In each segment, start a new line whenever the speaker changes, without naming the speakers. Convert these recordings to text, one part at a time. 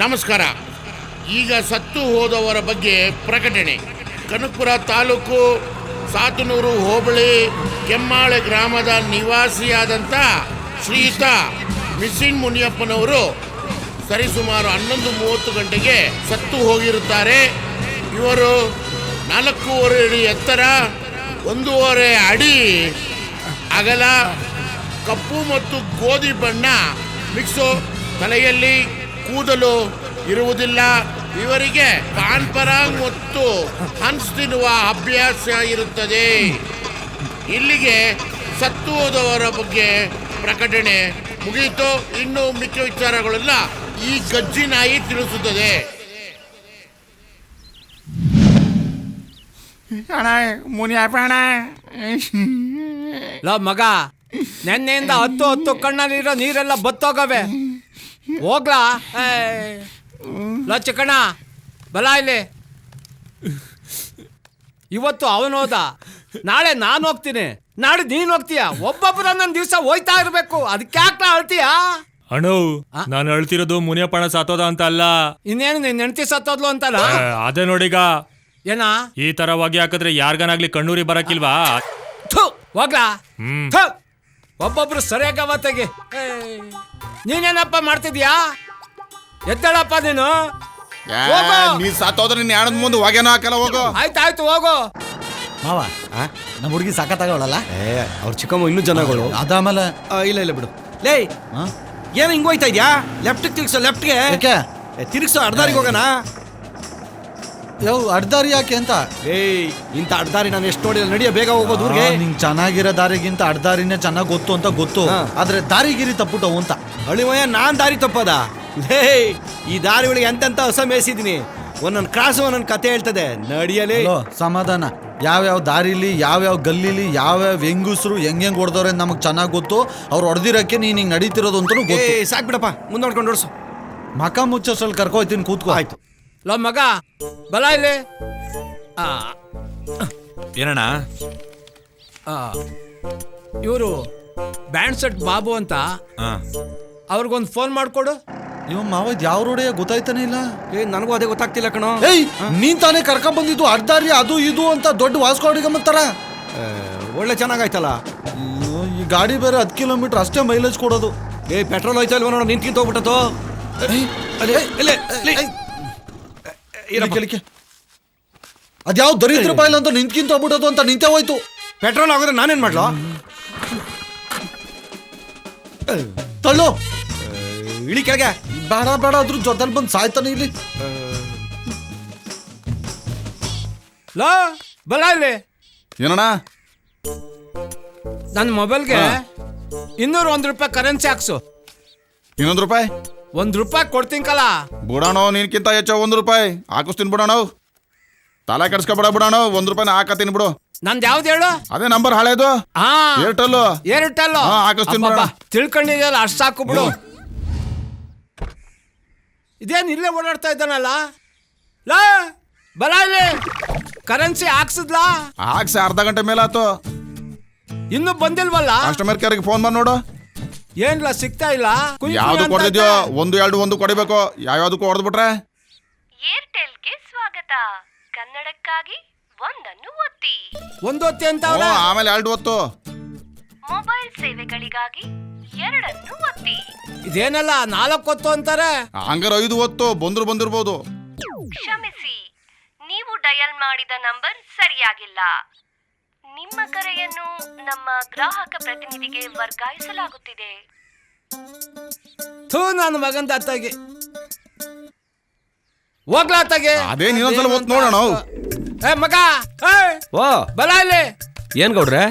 ನಮಸ್ಕಾರ. ಈಗ ಸತ್ತು ಹೋದವರ ಬಗ್ಗೆ ಪ್ರಕಟಣೆ. ಕನಕಪುರ ತಾಲೂಕು ಸಾತನೂರು ಹೋಬಳಿ ಕೆಮ್ಮಾಳೆ ಗ್ರಾಮದ ನಿವಾಸಿಯಾದಂಥ ಶ್ರೀಯುತ ಮಿಸಿನ್ ಮುನಿಯಪ್ಪನವರು ಸರಿಸುಮಾರು ಹನ್ನೊಂದು ಮೂವತ್ತು ಗಂಟೆಗೆ ಸತ್ತು ಹೋಗಿರುತ್ತಾರೆ. ಇವರು ನಾಲ್ಕೂವರೆ ಅಡಿ ಎತ್ತರ, ಒಂದೂವರೆ ಅಡಿ ಅಗಲ, ಕಪ್ಪು ಮತ್ತು ಗೋಧಿ ಬಣ್ಣ ಮಿಕ್ಸು ತಲೆಯಲ್ಲಿ ಕೂದಲು ಇರುವುದಿಲ್ಲ. ಇವರಿಗೆ ಕಾನ್ಪರ ಮತ್ತು ಹನ್ಸ್ ತಿನ್ನುವ ಅಭ್ಯಾಸ ಇರುತ್ತದೆ. ಇಲ್ಲಿಗೆ ಸತ್ತುವುದವರ ಬಗ್ಗೆ ಪ್ರಕಟಣೆ ಮುಗಿಯಿತು. ಇನ್ನು ಮಿಕ್ಕ ವಿಚಾರಗಳೆಲ್ಲ ಈ ಗಜ್ಜಿ ನಾಯಿ ತಿಳಿಸುತ್ತದೆ.
ಲೋ ಮಗ ನೆನ್ನೆಯಿಂದ ಹತ್ತು ಹತ್ತು ಕಣ್ಣಲ್ಲಿರೋ ನೀರೆಲ್ಲ ಬತ್ತೋಗವೆ. ಹೋಗ್ಲಾ? ಲಚ್ಚಕಣ ಬಲ ಇಲ್ಲಿ. ಇವತ್ತು ಅವನು ಹೋದ. ನಾಳೆ ನಾನು ಹೋಗ್ತೀನಿ. ನಾಳೆ ನೀನ್ ಹೋಗ್ತೀಯ? ಒಬ್ಬೊಬ್ಬರ ಒಂದೊಂದು ದಿವಸ ಹೋಯ್ತಾ ಇರಬೇಕು. ಅದಕ್ಕೆ ಯಾಕೆ ಅಳ್ತೀಯಾ? ಅಣು
ನಾನು ಅಳ್ತಿರೋದು ಮುನಿಯಪ್ಪಣ ಸತ್ತೋದ ಅಂತ ಅಲ್ಲ
ಇನ್ನೇನು ನಿನ್ ಹೆಂಡತಿ ಸತ್ತೋದ್ಲು ಅಂತಲ್ಲ?
ಅದೇ ನೋಡಿಗ.
ಏನ?
ಈ ತರ ಹೊಗೆ ಹಾಕಿದ್ರೆ ಯಾರ್ಗನಾಗ್ಲಿ ಕಣ್ಣೂರಿ ಬರಕಿಲ್ವಾ
ಥು ಹೋಗ್ಲಾ?
ಹ್ಮ್.
ಥು ಒಬ್ಬೊಬ್ರು ಸರಿಯಾಗ ಅವತ್ತಿಗೆ ನೀನೇನಪ್ಪ ಮಾಡ್ತಿದ್ಯಾ? ಎದ್ದಳಪ್ಪ ನೀನು? ಹೋಗು.
ನೀ ಸತ್ತೋದ್ರೆ ನೀನ್ ಯಾಣದ ಮುಂದೆ ಹೊಗೆನೂ ಹಾಕಲ್ಲ ಹೋಗು.
ಆಯ್ತಾಯ್ತು ಹೋಗು.
ಮಾವ ನಮ್ಮ ಹುಡುಗಿ ಸಾಕತ್ತಾಗವಳಲ್ಲ
ಏ ಅವ್ರ ಚಿಕ್ಕಮ್ಮ ಇನ್ನೂ ಜನಗಳು.
ಅದಾಮಲ
ಇಲ್ಲ ಇಲ್ಲ ಬಿಡು. ಲೇ ಏನು ಹಿಂಗ್ ಹೋಯ್ತಾ ಇದ್ಯಾ? ಲೆಫ್ಟ್ ತಿರ್ಗ್ಸೋ ಲೆಫ್ಟ್ಗೆ
ಯಾಕೆ?
ತಿರ್ಗ್ಸೋ ಅರ್ಧಾರಿಗೆ ಹೋಗೋಣ.
ಯಾವ ಅಡ್ದಾರಿ ಯಾಕೆ ಅಂತ?
ಏಯ್ ಇಂತ ಅರ್ಧಾರಿ ನಾನು ಎಷ್ಟು ನೋಡಿಲ್ಲ. ನಡಿಯ ಬೇಗ ಹೋಗೋದು ಊರಿಗೆ.
ನಿಂಗ್ ಚೆನ್ನಾಗಿರೋ ದಾರಿಗಿಂತ ಅಡ್ದಾರಿನೇ ಚೆನ್ನಾಗಿ ಗೊತ್ತು ಅಂತ ಗೊತ್ತು. ಆದ್ರೆ ದಾರಿಗಿರಿ ತಪ್ಪುಟವು ಅಂತ.
ಅಳಿಮಯ್ಯ ನಾನ್ ದಾರಿ ತಪ್ಪದ? ಲೇ ಈ ದಾರಿ ಒಳಗೆ ಎಂತೆಂತ ಹೊಸ ಮೇಯಿಸಿದೀನಿ. ಒಂದೊಂದು ಕ್ರಾಸು ಒಂದೊಂದು ಕತೆ ಹೇಳ್ತದೆ. ನಡಿಯಲಿ.
ಸಮಾಧಾನ. ಯಾವ್ಯಾವ ದಾರಿಲಿ ಯಾವ್ಯಾವ ಗಲ್ಲಿಲಿ ಯಾವ್ಯಾವ ಹೆಂಗಸರು ಹೆಂಗ್ ಹೆಂಗ್ ಹೊಡೆದವ್ರೆ ನಮಗೆ ಚೆನ್ನಾಗಿ ಗೊತ್ತು. ಅವ್ರು ಹೊಡೆದಿರೋಕ್ಕೆ ನೀನು ಹಿಂಗ್ ನಡೀತಿರೋದು ಅಂತಲೂ
ಸಾಕ್ಬಿಡಪ್ಪ
ಗೊತ್ತು.
ಸಾಕ್ ಬಿಡಪ್ಪ ಮುಂದೆ ನೋಡ್ಕೊಂಡು ಓಡಿಸು.
ಮಕ ಮುಚ್ಚೋಷ್ಟ್ರಲ್ಲಿ ಕರ್ಕೋಯ್ತೀನಿ ಕೂತ್ಕೋ.
ಆಯ್ತು.
ಲೋ ಮಗ. ಬಲ ಇಲ್ಲಿ ಆ,
ಏನಣ್ಣ?
ಇವರು ಬ್ಯಾಂಡ್ ಸೆಟ್ ಬಾಬು ಅಂತ.
ಹಾ
ಅವ್ರಿಗೊಂದು ಫೋನ್ ಮಾಡಿಕೊಡು.
ಇವ್ ಮಾವ ಯಾವ ರೋಡೆಯ ಗೊತ್ತಾಯ್ತಾನೆ ಇಲ್ಲ?
ಏ ನನಗೂ ಅದೇ ಗೊತ್ತಾಗ್ತಿಲ್ಲ ಕಣೋ.
ಏಯ್ ನೀನ್ ತಾನೇ ಕರ್ಕೊಂಡ್ ಬಂದಿದ್ದು ಅರ್ಧಾರಿ ಅದು ಇದು ಅಂತ ದೊಡ್ಡ ವಾಸ್ಕೋಡಿಗಮ್ಮತ್ತಾರ
ಏ, ಒಳ್ಳೆ ಚೆನ್ನಾಗಾಯ್ತಲ್ಲ.
ಈ ಗಾಡಿ ಬೇರೆ ಹತ್ತು ಕಿಲೋಮೀಟರ್ ಅಷ್ಟೇ ಮೈಲೇಜ್ ಕೊಡೋದು.
ಏ ಪೆಟ್ರೋಲ್ ಹೋಯ್ತಾ ಇಲ್ವ ಏ ನಿಂತ್ಕಿಂತ ಹೋಗ್ಬಿಟ್ಟತು
ಅದ್ಯಾವ ದರಿದ್ರ ಬಾಯಿಲ್ ಅಂತ ನಿಂತ್ಕಿಂತ ಹೋಗ್ಬಿಡೋದು ಅಂತ ನಿಂತೆ ಹೋಯ್ತು.
ಪೆಟ್ರೋಲ್ ಆಗೋದ್ರೆ ನಾನೇನ್ ಮಾಡ್ಲಾ?
ತಳ್ಳು.
ಇಳಿ ಕೆಳಗೆ.
ಬೇಡ ಬೇಡ ಅದ್ರ ಜೊತೆಲಿ ಬಂದು ಸಾಯ್ತಾನೆ ಇಲ್ಲಿ.
ಲೋ ಬಲ ಇಲ್ಲಿ.
ಏನಣ್ಣ?
ನನ್ನ ಮೊಬೈಲ್ಗೆ ಇನ್ನೂರ ಒಂದು ರೂಪಾಯಿ ಕರೆನ್ಸಿ ಹಾಕ್ಸು.
ಇನ್ನೊಂದು ರೂಪಾಯಿ?
ಒಂದು ರೂಪಾಯಿ ಕೊಡ್ತೀnkala
ಬಿಡೋಣ ನಿನ್ಕಿಂತ ಹೆಚ್ಚು ಒಂದು ರೂಪಾಯಿ. ಹಾಕಿಸ್ತೀನಿ ಬಿಡೋಣ. ತಲೆ ಕೆಡ್ಸ್ಕೊಬೇಡ ಬಿಡೋಣ ಒಂದ್ ರೂಪಾಯಿನ ಹಾಕತ್ತೀನಿ ಬಿಡು.
ನಂದ್ ಯಾವ್ದು ಹೇಳು?
ಅದೇ ನಂಬರ್ ಹಳೇದು.
ಹಾ.
ಏರ್ಟೆಲ್
ಏರ್ಟೆಲ್
ಹಾ, ಹಾಕಿಸ್ತೀನಿ ಬಿಡು.
ತಿಳ್ಕೊಂಡಿದ್ಯಲ್ಲ ಅಷ್ಟು ಸಾಕು ಬಿಡು. ಇದೇನು ಇಲ್ಲೇ ಓಡಾಡ್ತಾ ಇದ್ದಾನಲ್ಲ? ಲಾ ಬಲ ಇಲ್ಲಿ. ಕರೆನ್ಸಿ ಹಾಕ್ಸಿದ್ಲಾ?
ಹಾಕ್ಸಿ ಅರ್ಧ ಗಂಟೆ ಮೇಲೆ ಮೇಲಾತು
ಇನ್ನೂ ಬಂದಿಲ್ವಲ್ಲ?
ಕಸ್ಟಮರ್ ಕೇರ್ಗೆ ಫೋನ್ ಮಾಡಿ ನೋಡು.
ಏನ್ಲ ಸಿಗ್ತಾ ಇಲ್ಲ? ಯಾವುದು
ಯಾವ್ದು
ಅಂತ ಐತೆ.
ಒಂದು ಎರಡು ಒಂದು ಕೊಡಿಬೇಕು. ಯಾವ್ಯಾವ್ದಕ್ಕೂ ಹೊಡೆದ್ಬಿಟ್ರೆ
ಏರ್ಟೆಲ್ಗೆ ಸ್ವಾಗತ. ಕನ್ನಡಕ್ಕಾಗಿ ಒಂದನ್ನು ಒತ್ತಿ.
ಒಂದು ಹೊತ್ತಿ ಅಂತ
ಆಮೇಲೆ ಎರಡು ಒತ್ತು.
ಮೊಬೈಲ್ ಸೇವೆಗಳಿಗಾಗಿ ಎರಡನ್ನು ಒತ್ತಿ.
ಇದೇನಲ್ಲ ನಾಲ್ಕು ಹೊತ್ತು ಅಂತಾರೆ?
ಹಂಗಾರ ಐದು ಒತ್ತು. ಬಂದ್ರು ಬಂದಿರ್ಬೋದು.
ಕ್ಷಮಿಸಿ. ನೀವು ಡಯಲ್ ಮಾಡಿದ ನಂಬರ್ ಸರಿಯಾಗಿಲ್ಲ. ನಿಮ್ಮ ಕರೆಯನ್ನು ನಮ್ಮ ಗ್ರಾಹಕ ಪ್ರತಿನಿಧಿಗೆ ವರ್ಗಾಯಿಸಲಾಗುತ್ತಿದೆ.
ಥೂ ನನ್ನ ಮಗಂದ ಅತ್ತಾಗಿ ಹೋಗ್ಲಾ ಅತ್ತಾಗೆ?
ಅದೇನ್ ಇನ್ನೊಂದ್ಸಲ ಹೊತ್ತು ನೋಡೋಣ.
ಏ ಮಗ! ಏ
ಓ!
ಬಲ ಇಲ್ಲಿ.
ಏನ್ ಗೌಡ್ರೆ?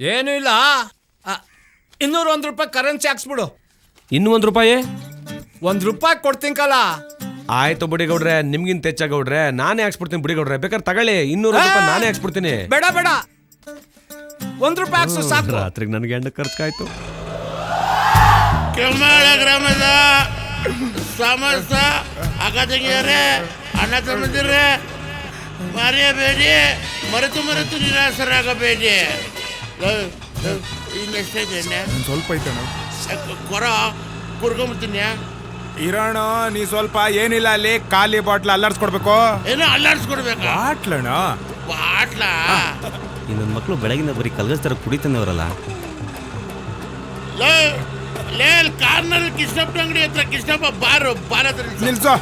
ಏನು ಇಲ್ಲ. ಆ, ಇನ್ನೂರ ಒಂದ್ ರೂಪಾಯಿ ಕರೆನ್ಸಿ ಹಾಕ್ಸ್ಬಿಡು.
ಇನ್ನೂ ಒಂದ್ ರೂಪಾಯಿ?
ಒಂದ್ ರೂಪಾಯಿ ಕೊಡ್ತೀnkala
ಆಯ್ತು ಬಿಡಿ ಗೌಡ್ರೆ ನಿಮ್ಗಿಂತ ಹೆಚ್ಚ ಗೌಡ್ರೆ ನಾನೇ ಹಾಕ್ಸ್ಬಿಡ್ತೀನಿ ಬಿಡಿ ಗೌಡ್ರೆ. ಬೇಕಾದ್ರೆ ತಗೊಳ್ಳಿ. ಇನ್ನೂರು ರೂಪಾಯಿ ನಾನೇ ಹಾಕ್ಸ್ಬಿಡ್ತೀನಿ.
ಬೇಡ ಬೇಡ. ಒಂದ್ ರೂಪಾಯಿ ಹಾಕ್ಸು ಸಾಕು.
ರಾತ್ರಿಗೆ ನನಗೆ ಎಂಡ ಖರ್ಚಾಯ್ತು
ಕೆಮ್ಮಾಳ ಗ್ರಾಮದ ಸಮಸ್ತ ಅಕ್ಕ ತಂಗಿಯರೇ ಅಣ್ಣ ತಮ್ಮಂದಿರೇ ಮರೆಯಬೇಡಿ ಮರೆತು ಮರೆತು ನಿರಾಸರಾಗಬೇಡಿ ಇನ್ನೆಷ್ಟೈತೆ
ಸ್ವಲ್ಪ ಐತಣ್ಣ.
ಕೊರ ಕುರ್ಕೊಂಬತ್ತೀನಿ
ಇರೋಣ ನೀ ಸ್ವಲ್ಪ ಏನಿಲ್ಲ ಅಲ್ಲಿ ಖಾಲಿ ಬಾಟ್ಲ್ ಅಲ್ಲಾಡ್ಸ್ಕೊಡ್ಬೇಕು.
ಏನೋ ಅಲ್ಲಾಡ್ಸ್ಕೊಡ್ಬೇಕಾ?
ಬಾಟ್ಲ?
ಬಾಟ್ಲಾ
ನನ್ನ ಮಕ್ಕಳು ಬೆಳಗಿನ ಬರೀ ಕಲ್ಗಸ್ತರ ಕುಡಿತಾನವರಲ್ಲ.
ಲೇ ಲೇ ಕಾರ್ನರ್ ಕೃಷ್ಣಪ್ಪ ಅಂಗಡಿ ಹತ್ರ ಕೃಷ್ಣಪ್ಪ ಬಾರು ಬಾರ ಹತ್ರ ನಿಲ್ಸು.
ನಿಲ್ಸೋ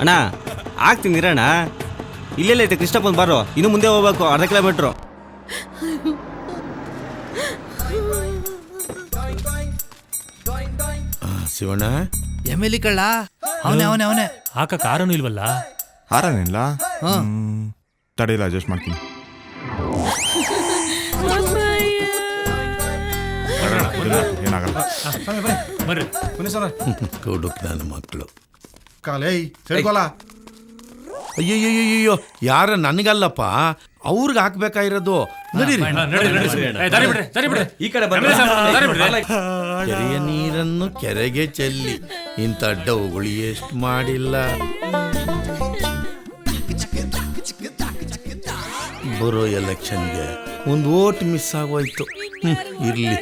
ಅಣ್ಣ ಆಗ್ತೀನಿ ಇಲ್ಲೇ ಇಲ್ಲೆಲ್ಲ ಐತೆ ಕೃಷ್ಣಪ್ಪನ್ ಬಾರೋ. ಇನ್ನು ಮುಂದೆ ಹೋಗ್ಬೇಕು ಅರ್ಧ ಕಿಲೋಮೀಟ್ರು.
ಶಿವಣ್ಣ.
ಎಮ್ಮೆಲಿ ಕಳ್ಳ ಅವನೇ ಅವನೇ ಅವನೇ.
ಹಾಕ ಕಾರನು ಇಲ್ವಲ್ಲ?
ಹಾರನಿಲ್ಲ ತಡೆಯಿಲ್ಲ ಅಡ್ಜಸ್ಟ್ ಮಾಡ್ತೀನಿ. ಏನಾಗಲ್ಲ.
ಬರ್ರಿ
ಕೊಡುಕ್ ನನ್ನ ಮಕ್ಕಳು.
ಕಾಲೇ ಹೇಳ್ಕೊಲ್ಲ
ಅಯ್ಯಯ್ಯಯ್ಯೋ ಯಾರ ನನಗಲ್ಲಪ್ಪ? ಅವ್ರಿಗೆ ಹಾಕ್ಬೇಕಾಗಿರೋದು ನಡೀರಿ.
ದಾರಿ ಬಿಡ್ರಿ ದಾರಿ ಬಿಡ್ರಿ.
ಈ ಕಡೆ
ದಾರಿ ಬಿಡ್ರಿ.
ಕೆರೆಯ ನೀರನ್ನು ಕೆರೆಗೆ ಚೆಲ್ಲಿ. ಇಂಥ ಡೌಗಳು ಎಷ್ಟು ಮಾಡಿಲ್ಲ. ಬರೋ ಎಲೆಕ್ಷನ್ಗೆ ಒಂದು ಓಟ್ ಮಿಸ್ ಆಗೋಯ್ತು. ಇರಲಿ.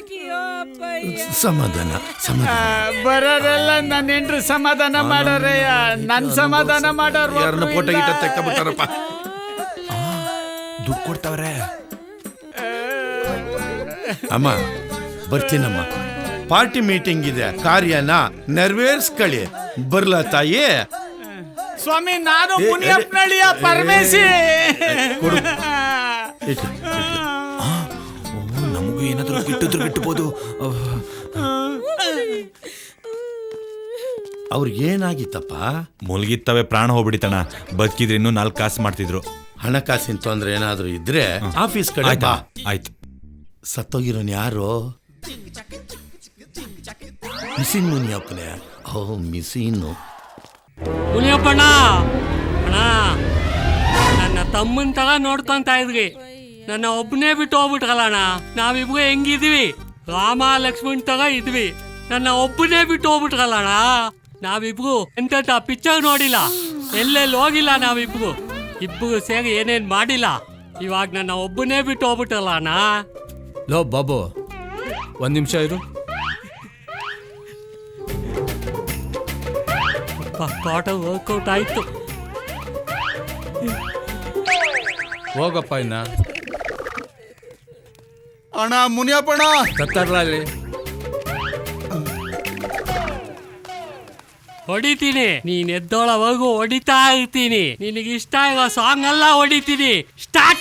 ಸಮಾಧಾನ ಸಮಾಧಾನ.
ಬರೋರೆಲ್ಲ ನನ್ನ ಹೆಂಡ್ರು ಸಮಾಧಾನ ಮಾಡೋರಯ್ಯ ನನ್ನ ಸಮಾಧಾನ ಮಾಡೋರು
ಯಾರನ್ನ ಫೋಟೋ ಗಿಟ ತೆಕ್ಕಬಿಟ್ಟಾರಪ್ಪ.
ದುಡ್ಡು ಕೊಡ್ತಾವ್ರೆ.
ಅಮ್ಮ ಬರ್ತೀನಮ್ಮ. ಪಾರ್ಟಿ ಮೀಟಿಂಗ್ ಇದೆ. ಕಾರ್ಯನ ನೆರವೇರಿಸ್ಕೊಳ್ಳಿ. ಬರ್ಲ ತಾಯಿ?
ಸ್ವಾಮಿ ನಾನು ಮುನಿಯಪ್ಪನಳ್ಳಿಯ ಪರಮೇಶಿ. ನಮಗೂ ಏನಾದರೂ ಗಿಟ್ಟಿದ್ರು ಗಿಟ್ಟಬಹುದು
ಅವ್ರಿಗೇನಾಗಿತ್ತಪ್ಪ
ಮುಲ್ಗಿತ್ತವೆ ಪ್ರಾಣ ಹೋಗ್ಬಿಡಿತಣ ಬದುಕಿದ್ರೆ ಇನ್ನೂ ನಾಲ್ಕು ಕಾಸು ಮಾಡ್ತಿದ್ರು.
ಹಣಕಾಸಿನ ತೊಂದ್ರೆ ಏನಾದರೂ ಇದ್ರೆ ಆಫೀಸ್ ಕಡೆ
ಆಯ್ತಾ ಆಯ್ತು.
ಸತ್ತೋಗಿರೋನ್ ಯಾರು? ಮಿಸಿನ್ ಮುನಿಯಪ್ಪನೇ ಓ ಮಿಸಿನು.
ಮುನಿಯಪ್ಪಣ್ಣ ಅಣ್ಣ ನನ್ನ ತಮ್ಮನ ತರ ನೋಡ್ಕೊಂತ ಇದ್ರಿ ನನ್ನ ಒಬ್ಬನೇ ಬಿಟ್ಟು ಹೋಗ್ಬಿಟ್ರಲ್ಲ ಅಣ್ಣ. ನಾವಿಬ್ರು ಹೆಂಗಿದ್ವಿ ರಾಮ ಲಕ್ಷ್ಮಣ್ ತರ ಇದ್ವಿ. ನನ್ನ ಒಬ್ಬನೇ ಬಿಟ್ಟು ಹೋಗ್ಬಿಟ್ರಲ್ಲ ಅಣ್ಣ. ನಾವಿಬ್ರು ಎಂತ ಪಿಕ್ಚರ್ ನೋಡಿಲ್ಲ. ಎಲ್ಲೆಲ್ಲಿ ಹೋಗಿಲ್ಲ ನಾವಿಬ್ರು. ಇಬ್ಬರು ಸೇರಿ ಏನೇನ್ ಮಾಡಿಲ್ಲ. ಇವಾಗ ನನ್ನ ಒಬ್ಬನೇ ಬಿಟ್ಟು ಹೋಗ್ಬಿಟ್ರಲ್ಲ ಅಣ್ಣ.
ಲೋ ಬಾಬು ಒಂದು ನಿಮಿಷ ಇರು.
ಕಾಟ ವರ್ಕೌಟ್ ಆಯ್ತು.
ಹೋಗಪ್ಪ ಇನ್ನ.
ಅಣ್ಣ ಮುನಿಯಪ್ಪಣ
ಕತ್ತಾರ್ಲ ಅಲ್ಲಿ
ಹೊಡಿತೀನಿ. ನೀನ್ ಎದ್ದೋಳವರೆಗೂ ಹೊಡಿತಾ ಇರ್ತೀನಿ. ನಿನಗೆ ಇಷ್ಟ ಇರೋ ಸಾಂಗ್ ಎಲ್ಲ ಹೊಡಿತೀನಿ. ಸ್ಟಾರ್ಟ್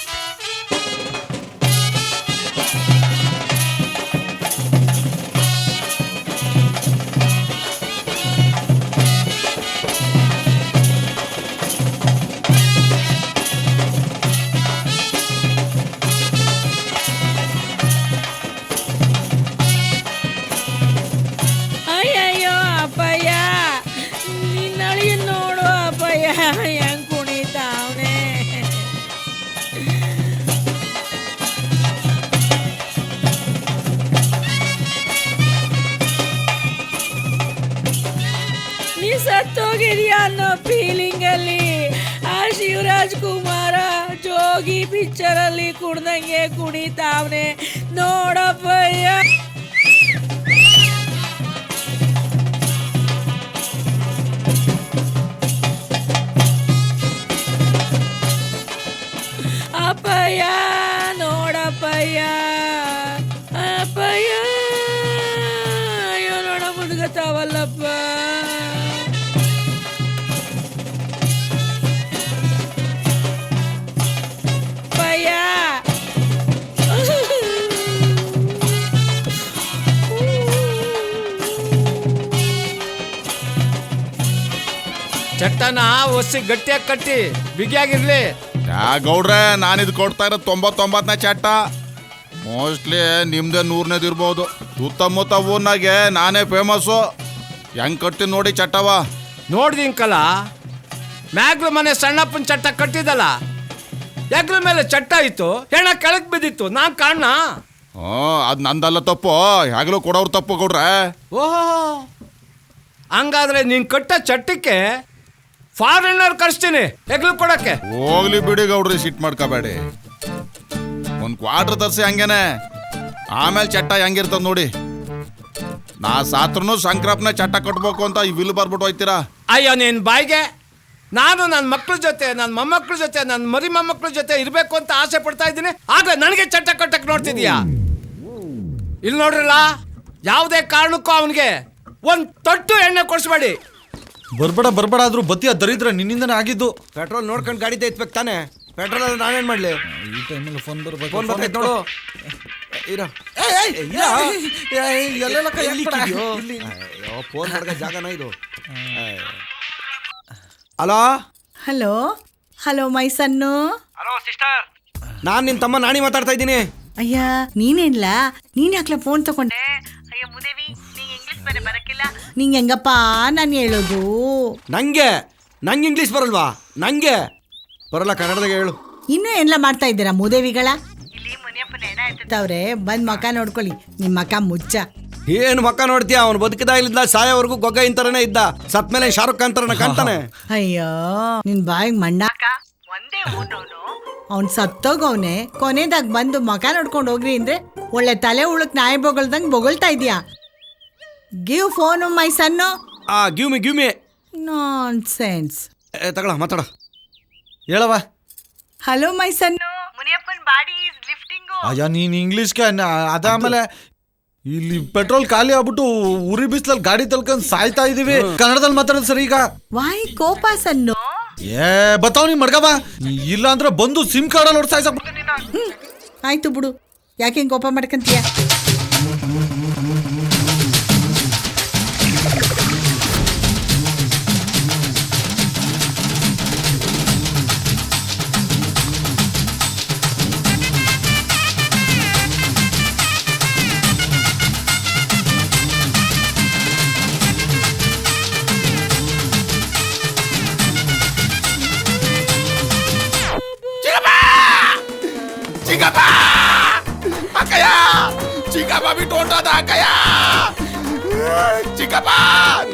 ಜೋಗಿ ಪಿಕ್ಚರ್ ಅಲ್ಲಿ ಕುಡ್ದಂಗೆ ಕುಣಿತಾವನೆ. ನೋಡಪ್ಪಯ್ಯ.
ಚಟ್ಟನ ಒಸಿ ಗಟ್ಟಿಯಾಗಿ ಕಟ್ಟಿ ಬಿಗಿಯಾಗಿರ್ಲಿ.
ಯಾ ಗೌಡ್ರೆ ನಾನಿದ್ ಕೊಡ್ತಾ ಇರೋ ತೊಂಬತ್ತೊಂಬತ್ತನೇ ಚಟ್ಟ. ಮೋಸ್ಟ್ಲಿ ನಿಮ್ದೇ ನೂರನೇದು ಇರ್ಬೋದು. ಸುತ್ತಮುತ್ತ ಊರ್ನಾಗೆ ನಾನೇ ಫೇಮಸ್ಸು ಹೆಂಗ್ ಕಟ್ಟಿ ನೋಡಿ ಚಟ್ಟವ?
ನೋಡ್ದಿಂಕಲ್ಲ ಮ್ಯಾಗ್ಲ ಮನೆ ಸಣ್ಣಪ್ಪನ ಚಟ್ಟ ಕಟ್ಟಿದಲ್ಲ ಹೆಗ್ಲ ಮೇಲೆ ಚಟ್ಟ ಇತ್ತು ಹೆಣ ಕೆಳಕ್ ಬಿದ್ದಿತ್ತು. ನಾನ್ ಕಾರಣ
ಹ್ಞೂ ಅದು ನಂದಲ್ಲ ತಪ್ಪು. ಹೆಗ್ಲು ಕೊಡೋರು ತಪ್ಪು ಗೌಡ್ರೆ.
ಓಹೋ. ಹಂಗಾದ್ರೆ ನೀನ್ ಕಟ್ಟ ಚಟ್ಟಕ್ಕೆ ಫಾರಿನರ್ ಕಳಿಸ್ತೀನಿ ಹೆಗ್ಲು ಕೊಡಕ್ಕೆ.
ಹೋಗ್ಲಿ ಬಿಡಿ ಗೌಡ್ರಿ ಸಿಟ್ ಮಾಡ್ಕೋಬೇಡಿ. ಒಂದು ಕ್ವಾರ್ಟರ್ ತರ್ಸಿ ಹಂಗೇನೆ. ಆಮೇಲೆ ಚಟ್ಟ ಹೆಂಗಿರ್ತದ ನೋಡಿ. ನಾ ಸಾತ್ರನು ಸಂಕ್ರಾಪ್ನ ಚಟ್ಟ ಕಟ್ಬೇಕು ಅಂತ ಈ ವಿಲ್ ಬರ್ಬಿಟ್ಟು ಹೋಯ್ತೀರಾ?
ಅಯ್ಯೋ ನೀನ್ ಬಾಯ್ಗೆ. ನಾನು ನನ್ನ ಮಕ್ಳ ಜೊತೆ ನನ್ನ ಮೊಮ್ಮಕ್ಳ ಜೊತೆ ನನ್ನ ಮರಿ ಮೊಮ್ಮಕ್ಳ ಜೊತೆ ಇರಬೇಕು ಅಂತ ಆಸೆ ಪಡ್ತಾ ಇದ್ದೀನಿ. ಆಗ ನನಗೆ ಚಟ್ಟ ಕಟ್ಟಕ್ ನೋಡ್ತಿದ್ಯಾ? ಇಲ್ಲಿ ನೋಡ್ರಲ್ಲ ಯಾವುದೇ ಕಾರಣಕ್ಕೂ ಅವನಿಗೆ ಒಂದು ತೊಟ್ಟು ಎಣ್ಣೆ ಕೊಡಿಸ್ಬೇಡಿ.
ಬರ್ಬೇಡ ಬರ್ಬೇಡ ಆದ್ರೂ ಬತ್ತಿಯ ದರಿದ್ರ ನಿನ್ನಿಂದನೇ ಆಗಿದ್ದು.
ಪೆಟ್ರೋಲ್ ನೋಡ್ಕೊಂಡು ಗಾಡಿ ತೆಗಿಸ್ಬೇಕು ತಾನೆ? ಪೆಟ್ರೋಲ್ ಅಲ್ಲಿ ನಾನೇನ್ ಮಾಡ್ಲಿ?
ಈ ಟೈಮಲ್ಲಿ ಫೋನ್ ಬರ್ಬೇಕು
ಫೋನ್ ಬರ್ತೈತೆ ನೋಡು. ಇರೋ. ಫೋನ್ ಮಾಡ್ಕ ಜಾಗನ ಇದು? ಹಲೋ?
ಹಲೋ? Hello sister.
ನಾನ್ ನಿನ್ ತಮ್ಮ ನಾಣಿ ಮಾತಾಡ್ತಾ ಇದ್ದೀನಿ.
ಅಯ್ಯ ನೀನೇನ್ಲ? ನೀನ್ ಯಾಕ್ಲ ಫೋನ್ ತಗೊಂಡೆ ನಿಂಗೆ ಹೆಂಗಪ್ಪ ನಾನು ಹೇಳೋದು?
ನಂಗೆ ನಂಗೆ ಇಂಗ್ಲೀಷ್ ಬರಲ್ವಾ? ನಂಗೆ. ಬರಲ್ಲ ಕನ್ನಡದಾಗ ಹೇಳು.
ಇನ್ನೂ ಎಲ್ಲ ಮಾಡ್ತಾ ಇದ್ದೀರಾ ಮೂದೇವಿಗಳ? ಇಲ್ಲಿ ಮುನಿಯಪ್ಪನ ಹೆಣ ಎತ್ತವ್ರೆ ಬಂದ್ ಮಕ ನೋಡ್ಕೊಳ್ಳಿ. ನಿಮ್ ಮಕ ಮುಚ್ಚ.
ಏನ್ ಮಕ್ಕ ನೋಡ್ತೀಯ? ಅವ್ನು ಬದುಕಿದಾಗಲಿಂದ ಸಾಯೋವರೆಗೂ ಗೊಗ್ಗ ಇಂತರನೇ ಇದ್ದ. ಸತ್ ಮೇಲೆ ಶಾರುಖ್ ಖಾನ್ ತರನ ಕಾಣ್ತಾನೆ.
ಅಯ್ಯೋ ನಿನ್ ಬಾಯಿಗೆ ಮಣ್ಣಾಕ ಒಂದೇ ಅವ್ನ್ ಸತ್ತೋಗವ್ನೆ. ಕೊನೆದಾಗ ಬಂದು ಮಕ ನೋಡ್ಕೊಂಡು ಹೋಗ್ರಿ ಅಂದ್ರೆ ಒಳ್ಳೆ ತಲೆ ಉಳಕ್ ನಾಯಿ ಬೊಗಳ್ದಂಗ್ ಬೊಗಳ್ತಾ ಇದೀಯಾ? Give phone my son.
ಆ give me give me.
Nonsense
ತಗೊಳ ಮಾತಾಡ.
ಹೇಳವ
ಹಲೋ ಮೈ ಸನ್ನು. ಮುನಿಯಪ್ಪನ್ ಬಾಡಿ ಇಸ್ ಲಿಫ್ಟಿಂಗು
ಅಯ್ಯ ನೀನ್ ಇಂಗ್ಲೀಷ್ಗೆ ಅದಾದ್ಮೇಲೆ ಇಲ್ಲಿ ಪೆಟ್ರೋಲ್ ಖಾಲಿ ಆಗ್ಬಿಟ್ಟು ಉರಿ ಬಿಸ್ಲಲ್ಲಿ ಗಾಡಿ ತಳ್ಕೊಂಡ್ ಸಾಯ್ತಾ ಇದೀವಿ. ಕನ್ನಡದಲ್ಲಿ ಮಾತಾಡೋದು ಸರಿ ಈಗ.
ವಾಯ್ ಕೋಪ ಸನ್ನು.
ಏ ಬತ್ತಾವ್ ನೀನ್ ಮಡ್ಗವ ಇಲ್ಲ ಅಂದ್ರೆ ಬಂದು ಸಿಮ್ ಕಾರ್ಡಲ್ಲಿ
ಹ್ಮ್ ಆಯ್ತು ಬಿಡು. ಯಾಕೆ ಹಿಂಗ್ ಕೋಪ ಮಾಡ್ಕಂತೀಯ?
ಅಕ್ಕಯ್ಯ ಚಿಕ್ಕಪ್ಪ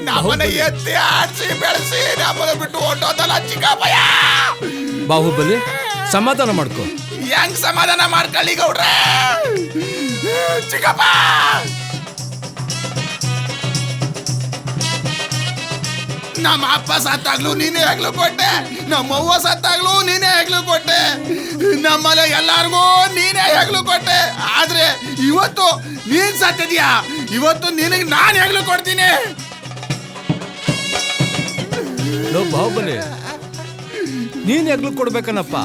ನಮ್ಮನ್ನ ಎತ್ತಿ ಆಡ್ಸಿ ಬೆಳೆಸಿ ನಮ್ಮನ್ನ ಬಿಟ್ಟು ಹೊಂಟೋದಲ್ಲ ಚಿಕ್ಕಪ್ಪಯ್ಯ!
ಬಾಹುಬಲಿ ಸಮಾಧಾನ ಮಾಡ್ಕೊ.
ಹೆಂಗ್ ಸಮಾಧಾನ ಮಾಡ್ಕೊಳ್ಳಿ ಗೌಡ್ರೆ? ಚಿಕ್ಕಪ್ಪ ನಮ್ಮ ಅಪ್ಪ ಸತ್ತಾಗ್ಲು ನೀನೇ ಆಗ್ಲು ಕೊಟ್ಟೆ. ನಮ್ಮ ಅವ್ವ ಸತ್ತಾಗ್ಲೂ ನೀನೇ ಆಗ್ಲು ಕೊಟ್ಟೆ. ನಮ್ಮಲ್ಲ ಎಲ್ಲಾರ್ಗೂ ನೀನೇ ಹೆಗ್ಲು ಕೊಟ್ಟೆ. ಆದ್ರೆ ಇವತ್ತು ನೀನ್ ಸತ್ತಿದ್ಯಾ? ಇವತ್ತು ನಿನಗೆ ನಾನು ಹೆಗ್ಲು ಕೊಡ್ತೀನಿ.
ಬಾಹುಬಲಿ ನೀನ್ ಹೆಗ್ಲು ಕೊಡ್ಬೇಕನಪ್ಪ.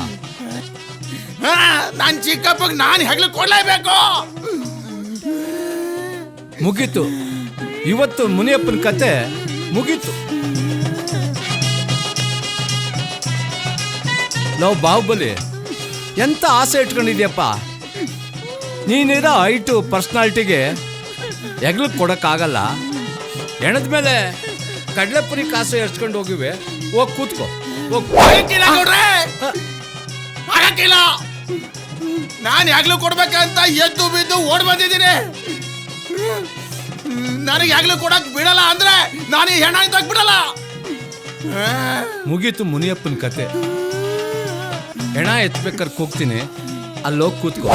ನಾನ್ ನನ್ ಚಿಕ್ಕಪ್ಪಗ್ ನಾನು ಹೆಗ್ಲು ಕೊಡ್ಲೇಬೇಕು.
ಮುಗೀತು. ಇವತ್ತು ಮುನಿಯಪ್ಪನ ಕತೆ ಮುಗೀತು. ನಾವು ಬಾಹುಬಲಿ ಎಂತ ಆಸೆ ಇಟ್ಕೊಂಡಿದ್ಯಪ್ಪ? ನೀನಿರೋ ಹೈಟು ಪರ್ಸ್ನಾಲಿಟಿಗೆ ಹೆಗ್ಲು ಕೊಡೋಕ್ಕಾಗಲ್ಲ. ಹೆಣದ ಮೇಲೆ ಕಡಲೆಪುರಿ ಕಾಸು ಎರ್ಚ್ಕೊಂಡು ಹೋಗಿವೆ. ಹೋಗಿ ಕೂತ್ಕೋ.
ಆಗಕ್ಕಿಲ್ಲ ನಾನು ಯಾಗ್ಲೂ ಕೊಡ್ಬೇಕಂತ ಎದ್ದು ಬಿದ್ದು ಓಡ್ ಬಂದಿದ್ದೀನಿ. ನನಗೆ ಯಾಗ್ಲೂ ಕೊಡಕ್ ಬಿಡಲ್ಲ ಅಂದ್ರೆ ನಾನು ಈ ಹೆಣ ಇದ್ದಾಗ ಬಿಡಲ್ಲ.
ಮುಗೀತು ಮುನಿಯಪ್ಪನ ಕತೆ. ಹೆಣ ಎತ್ಬೇಕಾದ್ರೆ ಕೂಗ್ತೀನಿ ಅಲ್ಲಿ ಹೋಗಿ ಕೂತ್ಕೋ.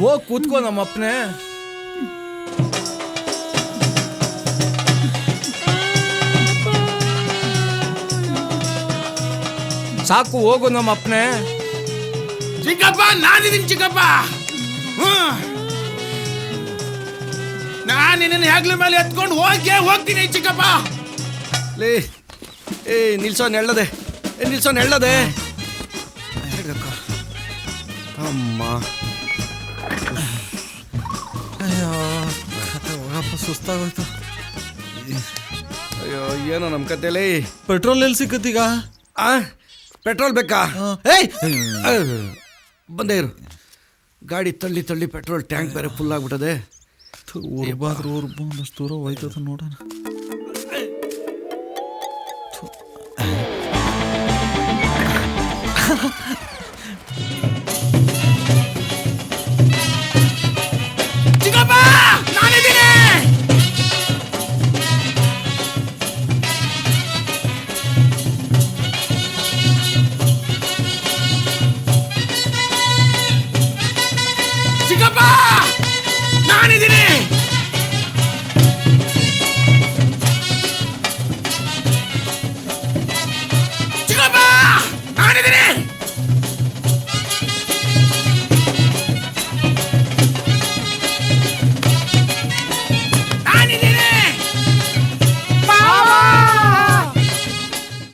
ಹೋಗಿ ಕೂತ್ಕೋ ನಮ್ಮಪ್ಪನೇ. ಸಾಕು ಹೋಗು ನಮ್ಮಪ್ಪನೇ.
ಚಿಕ್ಕಪ್ಪ ನಾನಿದ್ದೀನಿ ಚಿಕ್ಕಪ್ಪ. ಹ್ಮ್. ನಾನ್ ನಿನ್ನ ಹೆಗ್ಲ ಮೇಲೆ ಎತ್ಕೊಂಡು ಹೋಗಿ ಹೋಗ್ತೀನಿ ಚಿಕ್ಕಪ್ಪ.
ಲೇ ಏ ನಿಲ್ಸೋ ನೆಳ್ಳದೆ ಏ ನಿಲ್ಸೋ ನೆಳ್ಳದೆ ಅಮ್ಮ
ಅಯ್ಯೋ ಸುಸ್ತಾಗೋಯ್ತು.
ಅಯ್ಯೋ ಏನೋ ನಮ್ಮ ಕತೆಲಿ.
ಪೆಟ್ರೋಲ್ ಎಲ್ಲಿ ಸಿಕ್ಕತ್ತೀಗ
ಆ ಪೆಟ್ರೋಲ್ ಬೇಕಾ?
ಏಯ್!
ಬಂದೇ ಇರು. ಗಾಡಿ ತಳ್ಳಿ ತಳ್ಳಿ ಪೆಟ್ರೋಲ್ ಟ್ಯಾಂಕ್ ಬೇರೆ ಫುಲ್ ಆಗ್ಬಿಟ್ಟದೆ.
ಊರ್ಬಾದ್ರು ಊರ್ಬ ಒಂದಷ್ಟು ದೂರ ಹೋಯ್ತದ ನೋಡೋಣ.